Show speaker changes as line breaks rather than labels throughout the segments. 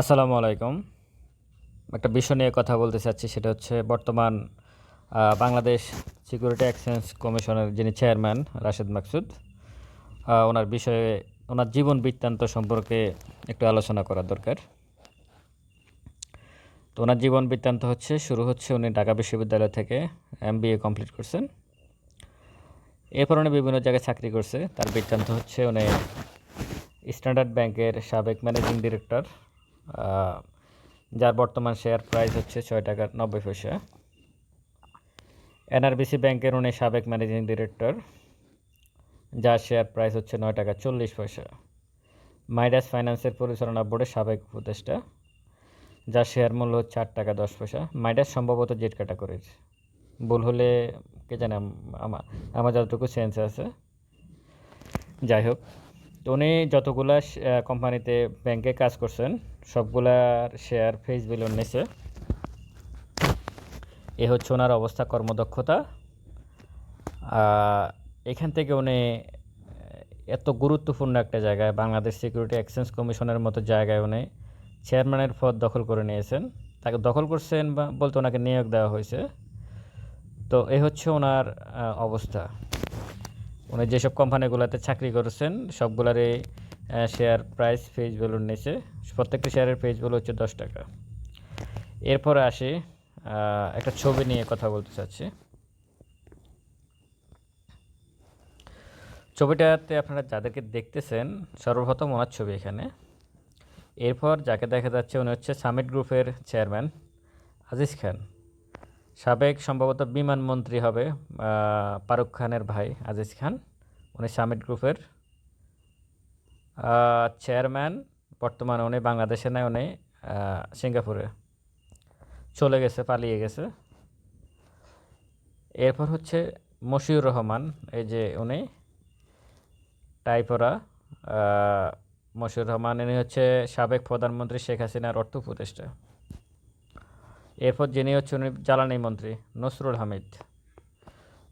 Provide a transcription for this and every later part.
আসসালামু আলাইকুম। একটা বিষয় নিয়ে কথা বলতে চাচ্ছি, সেটা হচ্ছে বর্তমান বাংলাদেশ সিকিউরিটি এক্সচেঞ্জ কমিশনের যিনি চেয়ারম্যান রাশেদ মাকসুদ ওনার বিষয়ে, ওনার জীবন বৃত্তান্ত সম্পর্কে একটু আলোচনা করা দরকার। তো ওনার জীবন বৃত্তান্ত হচ্ছে, শুরু হচ্ছে উনি ঢাকা বিশ্ববিদ্যালয় থেকে এম কমপ্লিট করছেন। এরপর উনি বিভিন্ন জায়গায় চাকরি করছে, তার বৃত্তান্ত হচ্ছে উনি স্ট্যান্ডার্ড ব্যাংকের সাবেক ম্যানেজিং ডিরেক্টর যার বর্তমান শেয়ার প্রাইস হচ্ছে ছয় টাকা নব্বই পয়সা। এনআরবিসি ব্যাংকের উনি সাবেক ম্যানেজিং ডিরেক্টর যার শেয়ার প্রাইস হচ্ছে নয় টাকা চল্লিশ পয়সা। মাইডাস ফাইন্যান্সের পরিচালনা বোর্ডের সাবেক উপদেষ্টা, যার শেয়ার মূল্য হচ্ছে আট টাকা দশ পয়সা। মাইডাস সম্ভবত জেট ক্যাটাগরির ভুল হলে কে জানে আম- আমার আমার যতটুকু সেন্স আছে। যাই হোক, তো উনি যতগুলা কোম্পানিতে ব্যাংকে কাজ করছেন সবগুলার শেয়ার ফেস ভ্যালুর নিচে। এ হচ্ছে ওনার অবস্থা, কর্মদক্ষতা। এখান থেকে উনি এত গুরুত্বপূর্ণ একটা জায়গায়, বাংলাদেশ সিকিউরিটি এক্সচেঞ্জ কমিশনের মতো জায়গায় উনি চেয়ারম্যানের পদ দখল করে নিয়েছেন। তাকে দখল করছেন বা, বলতে ওনাকে নিয়োগ দেওয়া হয়েছে। তো এ হচ্ছে ওনার অবস্থা। উনি যেসব কোম্পানিগুলোতে চাকরি করেছেন, সবগুলারই শেয়ার প্রাইস ফেজ ভ্যালুর নিচে। প্রত্যেকটা শেয়ারের ফেজ ভ্যালু হচ্ছে দশ টাকা। এরপরে আসি একটা ছবি নিয়ে কথা বলতে চাচ্ছি। ছবিটাতে আপনারা যাদেরকে দেখতেছেন, সর্বপ্রথম ওনার ছবি এখানে। এরপর যাকে দেখা যাচ্ছে উনি হচ্ছে সামিট গ্রুপের চেয়ারম্যান আজিজ খান। সাবেক সম্ভবত বিমান মন্ত্রী হবে ফারুক খানের ভাই আজিজ খান। উনি সামিট গ্রুপের চেয়ারম্যান বর্তমানে উনি বাংলাদেশে নেয় উনি সিঙ্গাপুরে। চলে গেছে, পালিয়ে গেছে। এরপর হচ্ছে মশিউর রহমান, এই যে উনি, টাইপরা মশিউর রহমান, ইনি হচ্ছে সাবেক প্রধানমন্ত্রী শেখ হাসিনার অর্থ উপদেষ্টা। এরপর যিনি হচ্ছে উনি জ্বালানি মন্ত্রী, নসরুল হামিদ।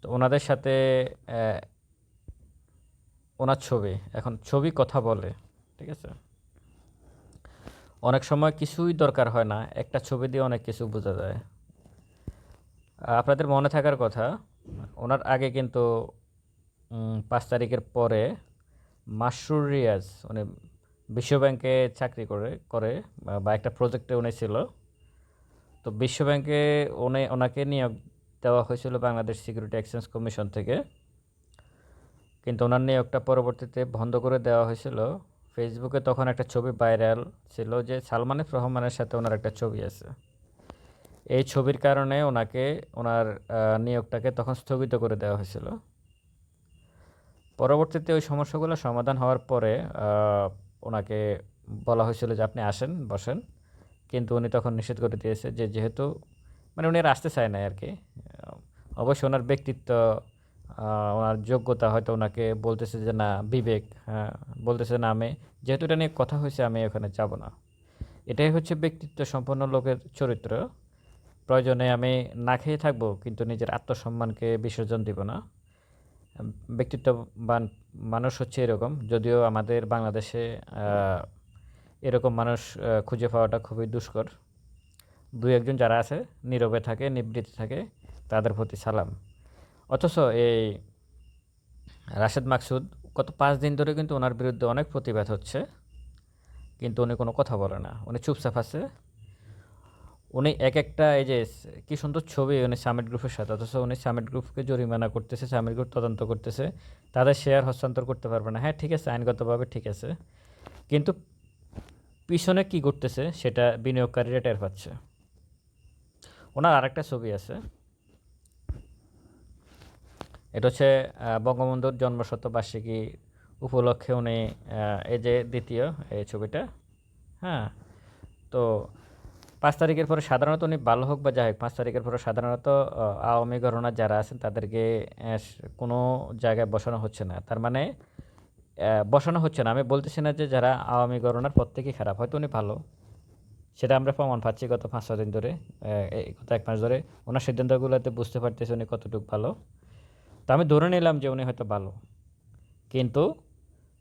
তো ওনাদের সাথে ওনার ছবি, এখন ছবি কথা বলে, ঠিক আছে? অনেক সময় কিছুই দরকার হয় না, একটা ছবি দিয়ে অনেক কিছু বোঝা যায়। আপনাদের মনে থাকার কথা, ওনার আগে কিন্তু পাঁচ তারিখের পরে মাসরুর রিয়াজ, উনি বিশ্বব্যাংকে চাকরি করে করে, বা- একটা প্রজেক্টে উনি ছিল। তো বিশ্বব্যাংকে উনি, ওনাকে নিয়োগ দেওয়া হয়েছিল বাংলাদেশ সিকিউরিটি এক্সচেঞ্জ কমিশন থেকে। কিন্তু ওনার নিয়োগটা পরবর্তীতে বন্ধ করে দেওয়া হয়েছিল। ফেসবুকে তখন একটা ছবি ভাইরাল ছিল যে সালমান এফ রহমানের সাথে ওনার একটা ছবি আছে। এই ছবির কারণে ওনাকে ওনার নিয়োগটাকে তখন স্থগিত করে দেওয়া হয়েছিল। পরবর্তীতে ওই সমস্যাগুলো সমাধান হওয়ার পরে ওনাকে বলা হয়েছিল যে আপনি আসেন বসেন। কিন্তু উনি তখন নিষেধ করে দিয়েছে যে যেহেতু মানে উনি আর আসতে চায় না আর কি। আহ, অবশ্যই ওনার ব্যক্তিত্ব ওনার যোগ্যতা হয়তো ওনাকে বলতেছে যে না, বিবেক হ্যাঁ বলতেছে না, আমি যেহেতু এটা নিয়ে কথা হয়েছে, আমি ওখানে যাব না। এটাই হচ্ছে ব্যক্তিত্ব সম্পন্ন লোকের চরিত্র। প্রয়োজনে আমি না খেয়ে থাকব, কিন্তু নিজের আত্মসম্মানকে বিসর্জন দিব না। ব্যক্তিত্ববান মানুষ হচ্ছে এরকম, যদিও আমাদের বাংলাদেশে এরকম মানুষ খুঁজে পাওয়াটা খুবই দুষ্কর। দু একজন যারা আছে, নীরবে থাকে নিবৃত্তি থাকে, তাদের প্রতি সালাম। অথচ এই রাশেদ মাকসুদ গত পাঁচ দিন ধরে কিন্তু ওনার বিরুদ্ধে অনেক প্রতিবাদ হচ্ছে, কিন্তু উনি কোনো কথা বলে না। উনি চুপচাপ আছে। উনি এক একটা এই যে কি সুন্দর ছবি উনি সামিট গ্রুপের সাথে, অথচ উনি সামিট গ্রুপকে জরিমানা করতেছে সামিট গ্রুপ তদন্ত করতেছে। তাদের শেয়ার হস্তান্তর করতে পারবে না। হ্যাঁ ঠিক আছে, আইনগতভাবে ঠিক আছে। কিন্তু পিছনে কি করতেছে সেটা বিনিয়োগকারীরা টের পাচ্ছে। ওনার আরেকটা ছবি আছে। এটা হচ্ছে বঙ্গবন্ধুর জন্মশতবার্ষিকী উপলক্ষে উনি এই যে দ্বিতীয় এই ছবিটা হ্যাঁ? তো পাঁচ তারিখের পরে সাধারণত উনি ভালো হোক বা যাই হোক, পাঁচ তারিখের পরে সাধারণত আওয়ামী গণনা যারা আছেন তাদেরকে কোনো জায়গায় বসানো হচ্ছে না। তার মানে বসানো হচ্ছে না। আমি বলতেছি না যে যারা আওয়ামী গণনার প্রত্যেকেই খারাপ, হয়তো উনি ভালো। সেটা আমরা প্রমাণ পাচ্ছি গত পাঁচ ছ দিন ধরে গত এক মাস ধরে। ওনার সিদ্ধান্তগুলোতে বুঝতে পারতেছি উনি কতটুকু ভালো। তো আমি ধরে নিলাম যে উনি হয়তো ভালো। কিন্তু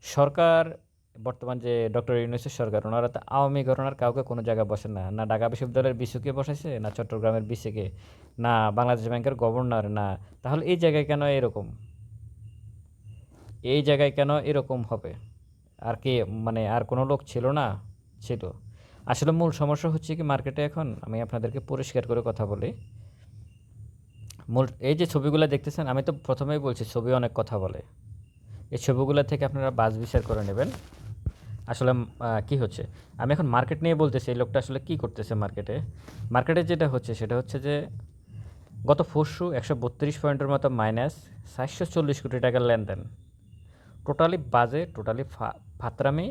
সরকার, বর্তমান যে ডক্টর ইউনুসের সরকার, ওনারা তো আওয়ামী ঘটনার কাউকে কোনো জায়গায় বসে না। না ঢাকা বিশ্ববিদ্যালয়ের বিসুকে বসেছে না চট্টগ্রামের বিসিকে না বাংলাদেশ ব্যাংকের গভর্নর, না। তাহলে এই জায়গায় কেন এরকম? এই জায়গায় কেন এরকম হবে? আর কি মানে আর কোনো লোক ছিল না? ছিল। আসলে মূল সমস্যা হচ্ছে কি, মার্কেটে এখন আমি আপনাদেরকে পরিষ্কার করে কথা বলি। মূল, এই যে ছবিগুলো দেখতেছেন, আমি তো প্রথমেই বলছি, ছবি অনেক কথা বলে। এই ছবিগুলো থেকে আপনারা বাজ বিচার করে নেবেন। আসলে কি হচ্ছে? আমি এখন মার্কেট নিয়ে বলতেছি, এই লোকটা আসলে কি করতেছে মার্কেটে? মার্কেটে যেটা হচ্ছে, সেটা হচ্ছে যে, গত পরশু একশো বত্রিশ পয়েন্টের মতো মাইনাস সাতশো চল্লিশ কোটি টাকার লেনদেন। টোটালি বাজে, টোটালি ফাতরামি,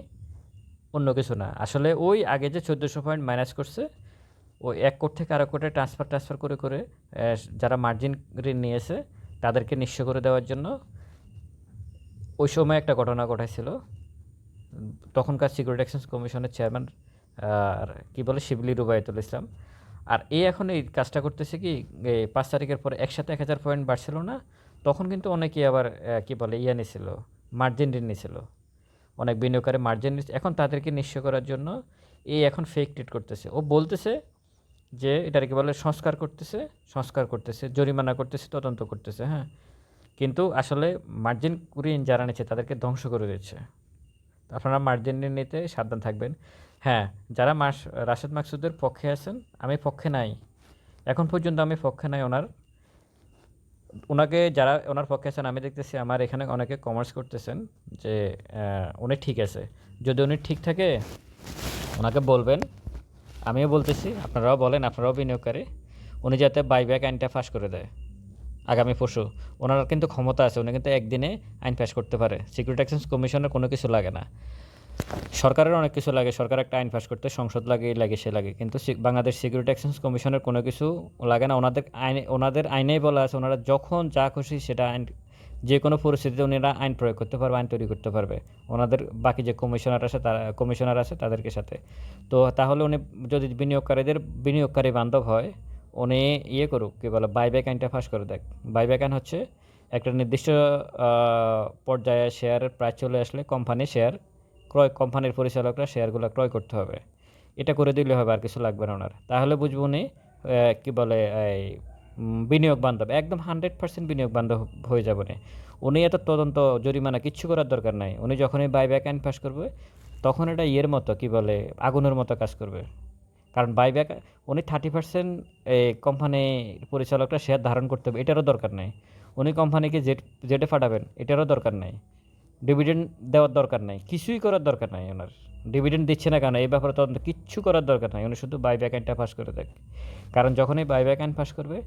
অন্য কিছু না। আসলে ওই আগে যে চোদ্দোশো পয়েন্ট মাইনাস করছে ওই এক কোট থেকে আরেক কোটে ট্রান্সফার ট্রান্সফার করে করে যারা মার্জিন ঋণ নিয়েছে, তাদেরকে নিঃস্ব করে দেওয়ার জন্য ওই সময় একটা ঘটনা ঘটাইছিল। তখনকার সিকিউরিটি এক্সচেঞ্জ কমিশনের চেয়ারম্যান আর কি বলে, শিবলি রুবায়তুল ইসলাম। আর এ এখন এই কাজটা করতেছে কি পাঁচ তারিখের পরে একসাথে এক হাজার পয়েন্ট বাড়ছিল না, তখন কিন্তু অনেকেই আবার কি বলে ইয়ে নিছিল মার্জিন ঋণ নিছিল। অনেক বিনিয়োগকারী মার্জিন এখন তাদেরকে নিঃস্ব করার জন্য এই এখন ফেক ট্রিট করতেছে। ও বলতেছে যে এটাকে বলে সংস্কার করতেছে সংস্কার করতেছে, জরিমানা করতেছে, তদন্ত করতেছে হ্যাঁ? কিন্তু আসলে মার্জিন ঋণ যারা নিচ্ছে তাদেরকে ধ্বংস করে দিচ্ছে। আপনারা মার্জিন নিতে সাবধান থাকবেন। হ্যাঁ যারা মাস, রাশেদ মাকসুদের পক্ষে আছেন, আমি পক্ষে নাই। এখন পর্যন্ত আমি পক্ষে নাই ওনার। ওনাকে যারা, ওনার পক্ষে আছেন, আমি দেখতেছি আমার এখানে অনেকে কমার্স করতেছেন যে উনি ঠিক আছে। যদি উনি ঠিক থাকে, ওনাকে বলবেন। আমিও বলতেছি, আপনারাও বলেন, আপনারাও বিনিয়োগকারী। উনি যাতে বাইব্যাক আইনটা ফাঁস করে দেয়, আগামী পরশু। ওনার কিন্তু ক্ষমতা আছে, উনি কিন্তু একদিনে আইন পাস করতে পারে। সিকিউরিটি এক্সচেঞ্জ কমিশনের কোনো কিছু লাগে না। সরকারের অনেক কিছু লাগে, সরকার একটা আইন পাস করতে, সংসদ লাগে লাগে, সে লাগে। কিন্তু বাংলাদেশ সিকিউরিটি এক্সচেঞ্জ কমিশনের কোনো কিছু লাগে না। ওনাদের আইনে ওনাদের আইনেই বলা আছে, ওনারা যখন যা খুশি সেটা আইন যে কোনো পরিস্থিতিতে ওনারা আইন প্রয়োগ করতে পারবে, আইন তৈরি করতে পারবে। ওনাদের বাকি যে কমিশনার আছে, তারা, কমিশনার আছে তাদেরকে সাথে। তো তাহলে উনি যদি বিনিয়োগকারীদের, বিনিয়োগকারী বান্ধব হয়, উনি ইয়ে করুক, কী বলে বাইব্যাক আইনটা ফাঁস করে দেখ। বাইব্যাক আইন হচ্ছে একটা নির্দিষ্ট পর্যায়ে শেয়ারের প্রাইস চলে আসলে কোম্পানি শেয়ার ক্রয় কোম্পানির পরিচালকরা শেয়ারগুলো ক্রয় করতে হবে। এটা করে দিলে হবে আর কিছু লাগবে না ওনার। তাহলে বুঝব উনি কী বলে, এই বিনিয়োগ বান্ধব, একদম হান্ড্রেড পার্সেন্ট বিনিয়োগ বান্ধব হয়ে যাবে না। উনি এত তদন্ত, জরিমানা কিচ্ছু করার দরকার নাই। উনি যখনই বাইব্যাক আইন পাস করবে, তখন এটা ইয়ের মতো, কি বলে, আগুনের মতো কাজ করবে। কারণ বাইব্যাক উনি থার্টি পার্সেন্ট কোম্পানি পরিচালকরা শেয়ার ধারণ করতে হবে, এটারও দরকার নেই। উনি কোম্পানিকে জেট জেটে ফাটাবেন এটারও দরকার নাই। ডিভিডেন্ড দেওয়ার দরকার নাই কিছুই করার দরকার নাই ওনার। ডিভিডেন্ড দিচ্ছে না কেন? এই ব্যাপারে তদন্ত কিচ্ছু করার দরকার নাই। উনি শুধু বাইব্যাক আইনটা পাস করে দেখ। কারণ যখনই বাইব্যাক আইন পাস করবে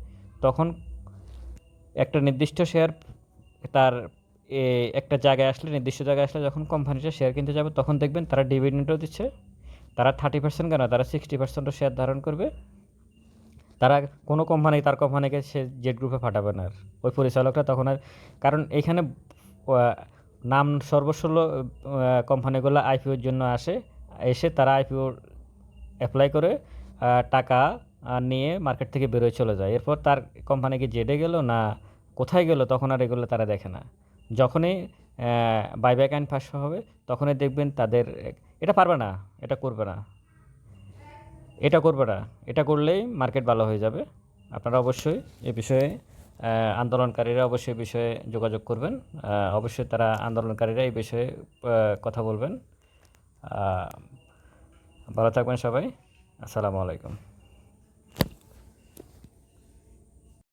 তখন একটা নির্দিষ্ট শেয়ার তার একটা জায়গায় আসলে নির্দিষ্ট জায়গায় আসলে যখন কোম্পানিটা শেয়ার কিনতে যাবে তখন দেখবেন তারা ডিভিডেন্ডও দিচ্ছে। তারা থার্টি পার্সেন্ট কেন? তারা সিক্সটি পার্সেন্টও শেয়ার ধারণ করবে। তারা কোনো কোম্পানি তার কোম্পানিকে সে জেড গ্রুপে ফাটাবে না আর। ওই পরিচালকরা তখন আর কারণ এইখানে আহ, নাম সর্বস্ব কোম্পানিগুলো আইপিওর জন্য আসে, এসে তারা আইপিও অ্যাপ্লাই করে টাকা নিয়ে মার্কেট থেকে বেরোয় চলে যায়। এরপর তার কোম্পানি কি জেডে গেল না কোথায় গেল তখন আর এগুলো তারা দেখে না। যখনই বাইব্যাক আইন পাস হবে, তখনই দেখবেন তাদের, এটা পারবে না, এটা করবে না। এটা করবে না, এটা করলেই মার্কেট ভালো হয়ে যাবে। আপনারা অবশ্যই এ বিষয়ে আন্দোলনকারীরা অবশ্যই বিষয়ে যোগাযোগ করবেন। অবশ্যই তারা আন্দোলনকারীরা এই বিষয়ে কথা বলবেন। ভালো থাকবেন সবাই। আসসালামু আলাইকুম।